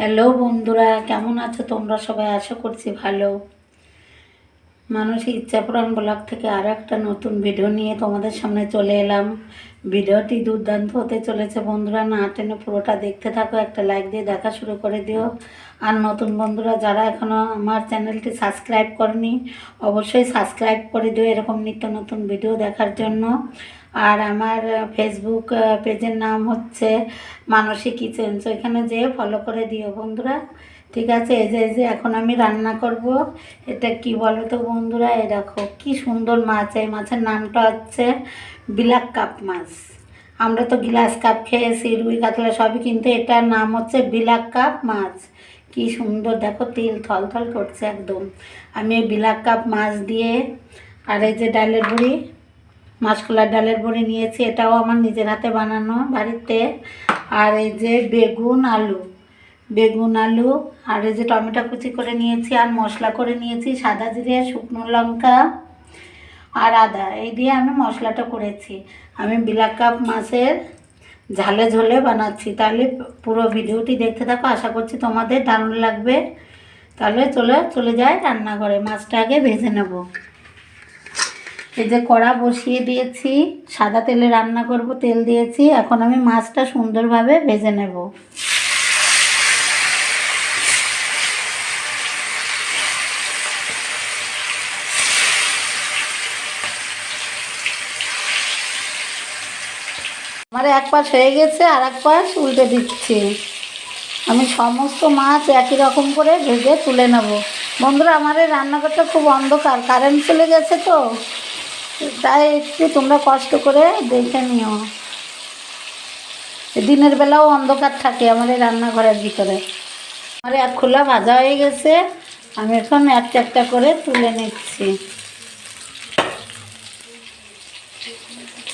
Hello বন্ধুরা, কেমন আছো তোমরা? সবাই আশা করছি ভালো। মানুষের ইচ্ছাপুরাণ ব্লগ থেকে আরও একটা নতুন ভিডিও নিয়ে তোমাদের সামনে চলে এলাম। ভিডিওটি দুর্দান্ত হতে চলেছে বন্ধুরা, না টেনে পুরোটা দেখতে থাকো, একটা লাইক দিয়ে দেখা শুরু করে দিও। আর নতুন বন্ধুরা যারা এখনও আমার চ্যানেলটি সাবস্ক্রাইব করেনি, অবশ্যই সাবস্ক্রাইব করে দিও এরকম নিত্য নতুন ভিডিও দেখার জন্য। আর আমার ফেসবুক পেজের নাম হচ্ছে মানসী কিচেন এখানে যেয়ে ফলো করে দিও বন্ধুরা। ঠিক আছে, এই যে এই যে, এখন আমি রান্না করব। এটা কি বলো তো বন্ধুরা এ দেখো, কি সুন্দর মাছ, এই মাছের নামটা হচ্ছে বিলাক কাপ মাছ। আমরা তো গ্লাস কাপ খেয়েছি, রুই কাতলা সবই, কিন্তু এটার নাম হচ্ছে বিলাক কাপ মাছ। কি সুন্দর, দেখো, তিল থল থল করছে একদম। আমি এই বিলাক কাপ মাছ দিয়ে, আর এই যে ডালের বড়ি মাসকলার ডালের বড়ি নিয়েছি, এটাও আমার নিজের হাতে বানানো বাড়িতে। আর এই যে বেগুন, আলু। বেগুন, আলু, আর এই যে টমেটো কুচি করে নিয়েছি, আর মশলা করে নিয়েছি, সাদা জিরে, শুকনো লঙ্কা, আর আদা। এই দিয়ে আমি মশলাটা করেছি। আমি বিলাক কাপ মাছের ঝালে ঝোলে বানাচ্ছি। তাহলে পুরো ভিডিওটি দেখতে থাকো, আশা করছি তোমাদের দারুণ লাগবে। তাহলে চলে চলে যায় রান্নাঘরে। মাছটা আগে ভেজে নেব। এই যে কড়া বসিয়ে দিয়েছি, সাদা তেলে রান্না করব, তেল দিয়েছি। এখন আমি মাছটা সুন্দরভাবে ভেজে নেব। আমার এক পাশ হয়ে গেছে আর এক পাশ উল্টে দিচ্ছি। আমি সমস্ত মাছ একই রকম করে ভেজে তুলে নেব। বন্ধুরা আমার এই রান্নাঘরটা খুব অন্ধকার কারেন্ট চলে গেছে তো। তাই একটু তোমরা কষ্ট করে দেখে নিও। দিনের বেলাও অন্ধকার থাকে আমার এই রান্নাঘরের ভিতরে। আমার এক খোলা ভাজা হয়ে গেছে, আমি এখন একটা একটা করে তুলে নিচ্ছি।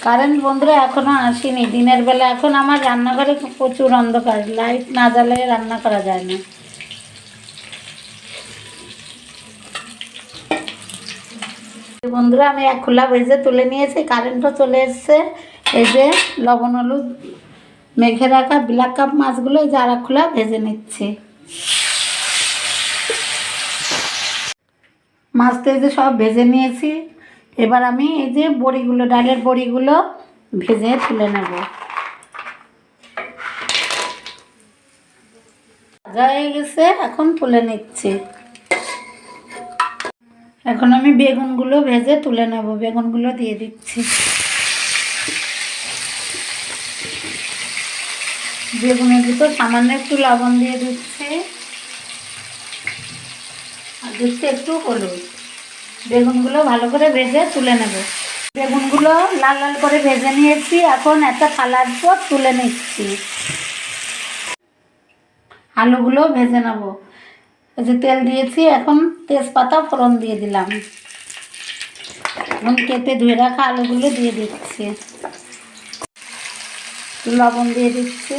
কারেন্ট বন্ধুরা এখনও আসেনি। দিনের বেলা এখন আমার রান্নাঘরে প্রচুর অন্ধকার। লাইট না জ্বালিয়ে রান্না করা যায় না। বন্ধুরা, আমি এক খোলা ভেজে তুলে নিয়েছি। কারেন্টও চলে এসছে। এই যে লবণ, হলুদ মেঘে রাখা ব্ল্যাক কাপ মাছগুলো, এই যে আর খোলা ভেজে নিচ্ছি। মাছটা এই যে সব ভেজে নিয়েছি। এবার আমি এই যে বড়িগুলো, ডালের বড়িগুলো ভেজে তুলে নেব। ভাজা হয়ে গেছে, এখন তুলে নিচ্ছি। এখন আমি বেগুনগুলো ভেজে তুলে নেব, বেগুনগুলো দিয়ে দিচ্ছি। বেগুনের ভিতর সামান্য একটু লবণ দিয়ে দিচ্ছি। আর দিচ্ছি একটু হলুদ। বেগুনগুলো ভালো করে ভেজে তুলে নেব। বেগুনগুলো লাল লাল করে ভেজে নিয়েছি, এখন একটা থালার পর তুলে নিচ্ছি। আলুগুলো ভেজে নেব। যে তেল দিয়েছি, এখন তেজপাতা ফোড়ন দিয়ে দিলাম। এখন কেটে ধুয়ে রাখা আলুগুলো দিয়ে দিচ্ছি। লবণ দিয়ে দিচ্ছি।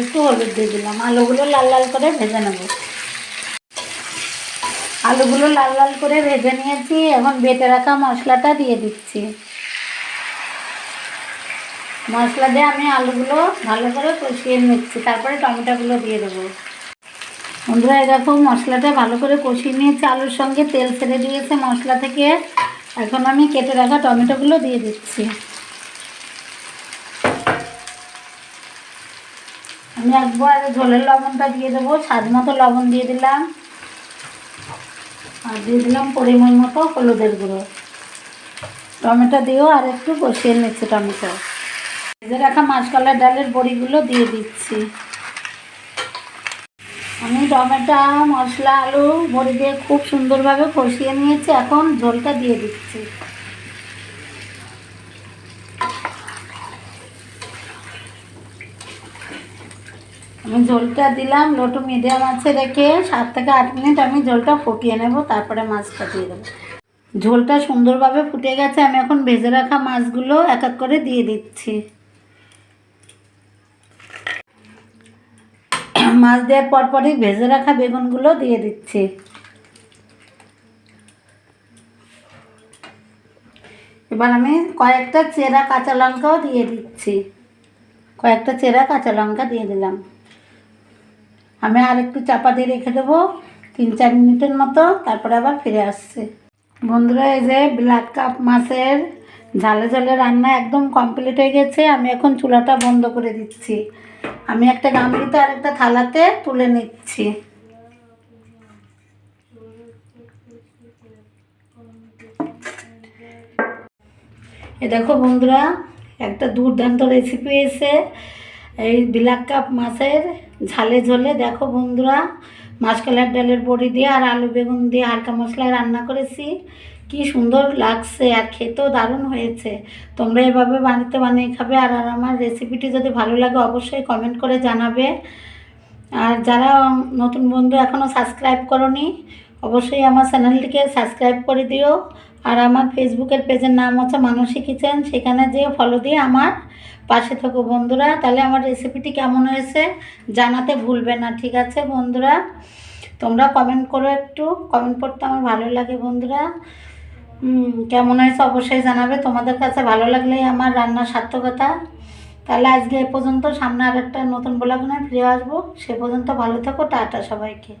একটু হলুদ দিয়ে দিলাম। আলুগুলো লাল লাল করে ভেজে নেব। আলুগুলো লাল লাল করে ভেজে নিয়েছি, এখন বেটে রাখা মশলাটা দিয়ে দিচ্ছি। মশলা দিয়ে আমি আলুগুলো ভালো করে কষিয়ে নিচ্ছি, তারপরে টমেটোগুলো দিয়ে দেবো। বন্ধুরা দেখো মশলাটা ভালো করে কষিয়ে নিয়েছি, আলুর সঙ্গে তেল ছেড়ে দিয়েছে মশলা থেকে। এখন আমি কেটে রাখা টমেটোগুলো দিয়ে দিচ্ছি। আমি একবার ঝোলের লবণটা দিয়ে দেবো স্বাদ মতো লবণ দিয়ে দিলাম। আর দিয়ে দিলাম পরিমাণ মতো হলুদের গুঁড়ো। টমেটো দিয়েও আর একটু বসিয়ে নিচ্ছি টমেটো। ভেজে রাখা মাছকলার ডালের বড়িগুলো দিয়ে দিচ্ছি। আমি টমেটো, মশলা, আলু, বড়ি দিয়ে খুব সুন্দরভাবে কষিয়ে নিয়েছি। এখন ঝোলটা দিয়ে দিচ্ছি। আমি ঝোলটা দিলাম, লোটু মিডিয়াম আছে রেখে সাত থেকে আট মিনিট আমি ঝোলটা ফুটিয়ে নেব, তারপরে মাছটা দিয়ে দেবো। ঝোলটা সুন্দরভাবে ফুটে গেছে, আমি এখন ভেজে রাখা মাছগুলো এক এক করে দিয়ে দিচ্ছি। মাছ দেওয়ার পরপরই ভেজে রাখা বেগুনগুলো দিয়ে দিচ্ছি। এবার আমি কয়েকটা চেরা কাঁচা লঙ্কাও দিয়ে দিচ্ছি। কয়েকটা চেরা কাঁচা লঙ্কা দিয়ে দিলাম। আমি আর একটু চাপা দিয়ে রেখে দেবো। তিন, চার মিনিটের মতো, তারপরে আবার ফিরে আসছি। বন্ধুরা, এই যে ব্ল্যাক কাপ মাছের ঝালে ঝালে রান্না একদম কমপ্লিট হয়ে গেছে। আমি এখন চুলাটা বন্ধ করে দিচ্ছি। আমি একটা গামলিতে আর একটা থালাতে তুলে নিচ্ছি। এ দেখো বন্ধুরা, একটা দুর্দান্ত রেসিপি এসে এই ব্ল্যাক কাপ মাছের ঝালে ঝোলে, দেখো বন্ধুরা মাসকলার ডালের বড়ি দিয়ে আর আলু বেগুন দিয়ে হালকা মশলায় রান্না করেছি। কি সুন্দর লাগছে আর খেতেও দারুণ হয়েছে। তোমরা এভাবে বানাতে বানিয়ে খাবে আর আর আমার রেসিপিটি যদি ভালো লাগে অবশ্যই কমেন্ট করে জানাবে। আর যারা নতুন বন্ধু এখনও সাবস্ক্রাইব করনি অবশ্যই আমার চ্যানেলটিকে সাবস্ক্রাইব করে দিও। আর আমার ফেসবুকের পেজের নাম হচ্ছে মানসী কিচেন। সেখানে যেয়ে ফলো দিয়ে আমার পাশে থাকো বন্ধুরা। তাহলে আমার রেসিপিটি কেমন হয়েছে জানাতে ভুলবে না, ঠিক আছে বন্ধুরা? তোমরা কমেন্ট করো একটু। কমেন্ট করতে আমার ভালো লাগে বন্ধুরা। কেমন হয়েছে অবশ্যই জানাবে। তোমাদের কাছে ভালো লাগলেই আমার রান্নার সার্থকতা। তাহলে আজকে এ পর্যন্ত। সামনে আর একটা নতুন ব্লগ নিয়ে ফিরে আসব। সে পর্যন্ত ভালো থাকো। টাটা সবাইকে।